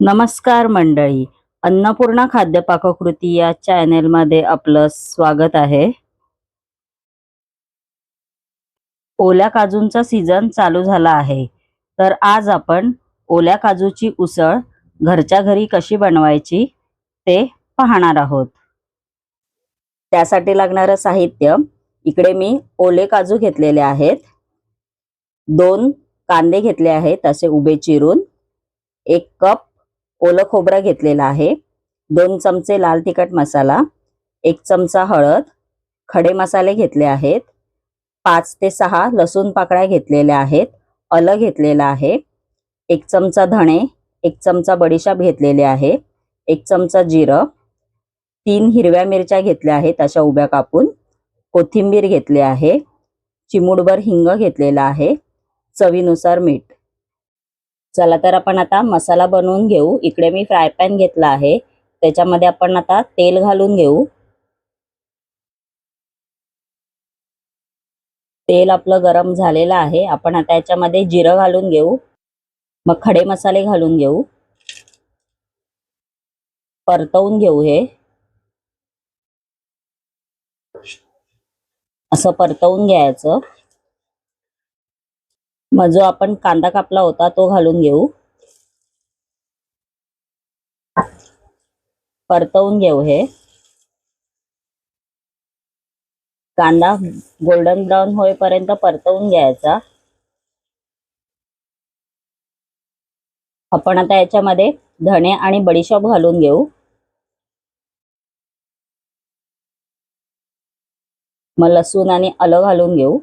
नमस्कार मंडळी. अन्नपूर्णा खाद्यपाककृती या चॅनेलमध्ये आपलं स्वागत आहे. ओल्या काजूंचा सीझन चालू झाला आहे. तर आज आपण ओल्या काजूची उसळ घरच्या घरी कशी बनवायची ते पाहणार आहोत. त्यासाठी लागणारं साहित्य इकडे मी ओले काजू घेतलेले आहेत. दोन कांदे घेतले आहेत असे उभे चिरून. एक कप ओलं खोबरं घेतलेलं आहे. दोन चमचे लाल तिखट मसाला एक चमचा हळद खडे मसाले घेतले आहेत. पाच ते सहा लसूण पाकळ्या घेतलेल्या आहेत. अलं घेतलेलं आहे. एक चमचा धणे एक चमचा बडीशाप घेतलेले आहे. एक चमचा जिरं तीन हिरव्या मिरच्या घेतल्या आहेत अशा उभ्या कापून. कोथिंबीर घेतली आहे. चिमूडभर हिंग घेतलेला आहे. चवीनुसार मीठ. चला तर आपण आता मसाला बनवून घेऊ. इकडे मी फ्राय पॅन घेतला आहे. त्याच्यामध्ये आपण आता तेल घालून घेऊ. तेल आपलं गरम झालेलं आहे. आपण आता याच्यामध्ये जिरं घालून घेऊ. मग खडे मसाले घालून घेऊ. परतवून घेऊ हे. असं परतवून घ्यायचं. मग जो आपण कांदा कापला होता तो घालून घेऊ. परतवून घेऊ हे. कांदा गोल्डन ब्राऊन होईपर्यंत परतवून घ्यायचा. आपण आता याच्यामध्ये धणे आणि बडीशॉप घालून घेऊ. मग लसूण आणि आलं घालून घेऊ.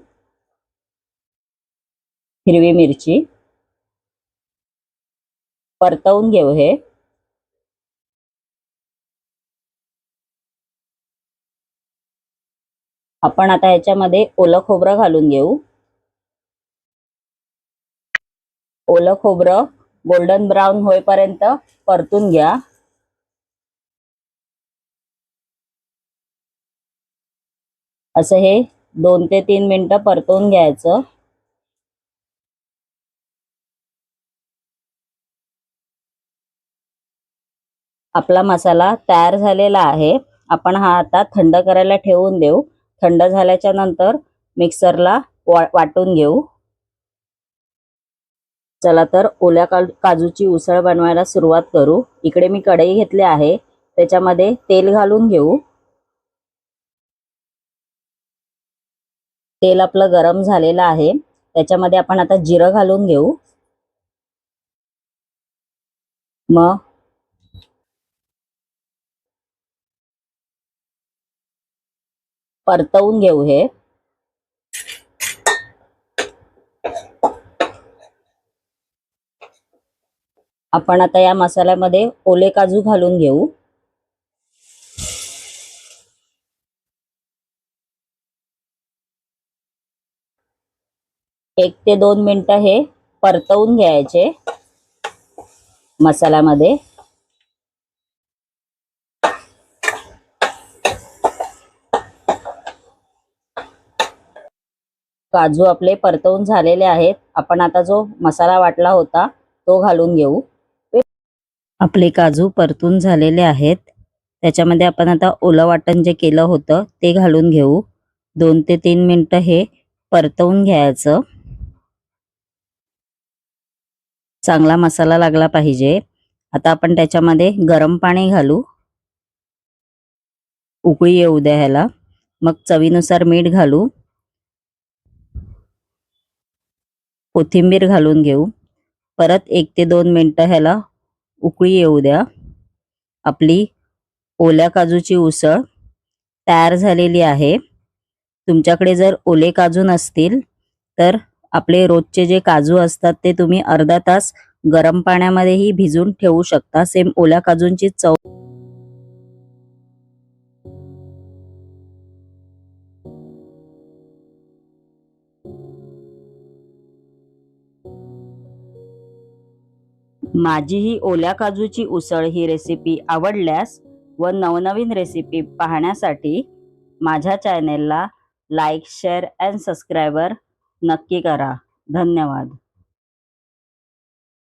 हिरवी मिरची. परतवून घेऊ हे. आपण आता ह्याच्यामध्ये ओलं खोबरं घालून घेऊ. ओलं खोबरं गोल्डन ब्राऊन होईपर्यंत परतून घ्या. असं हे दोन ते तीन मिनिटं परतवून घ्यायचं. आपला मसाला तयार झालेला आहे. आपण हा आता थंड करायला ठेवून देऊ. थंड झाल्याच्यानंतर मिक्सरला वा वाटून घेऊ. चला तर ओल्या का काजूची उसळ बनवायला सुरुवात करू. इकडे मी कढई घेतली आहे. त्याच्यामध्ये तेल घालून घेऊ. तेल आपलं गरम झालेलं आहे. त्याच्यामध्ये आपण आता जिरं घालून घेऊ. मग परतवून घेऊ हे. आपण आता या मसाल्यामध्ये ओले काजू घालून घेऊ. एक ते दोन मिनिटं हे परतवून घ्यायचे मसाल्यामध्ये. काजू आपले परतवून झालेले आहेत. आपण आता जो मसाला वाटला होता तो घालून घेऊ. आपले काजू परतून झालेले आहेत. त्याच्यामध्ये आपण आता ओलं वाटण जे केलं होतं ते घालून घेऊ. दोन ते तीन मिनटं हे परतवून घ्यायचं. चांगला मसाला लागला पाहिजे. आता आपण त्याच्यामध्ये गरम पाणी घालू. उकळी येऊ द्या ह्याला. मग चवीनुसार मीठ घालू. कोथिंबीर घालून घेऊ. परत एक ते दोन मिनटं ह्याला उकळी येऊ द्या. आपली ओल्या काजूची उसळ तयार झालेली आहे. तुमच्याकडे जर ओले काजू नसतील तर आपले रोजचे जे काजू असतात ते तुम्ही अर्धा तास गरम पाण्यामध्येही भिजून ठेवू शकता. सेम ओल्या काजूंची चव माझी ही ओल्या काजूची उसळ ही रेसिपी आवडल्यास व नवनवीन रेसिपी पाहण्यासाठी माझ्या चॅनेलला लाईक शेअर अँड सबस्क्रायबर नक्की करा. धन्यवाद.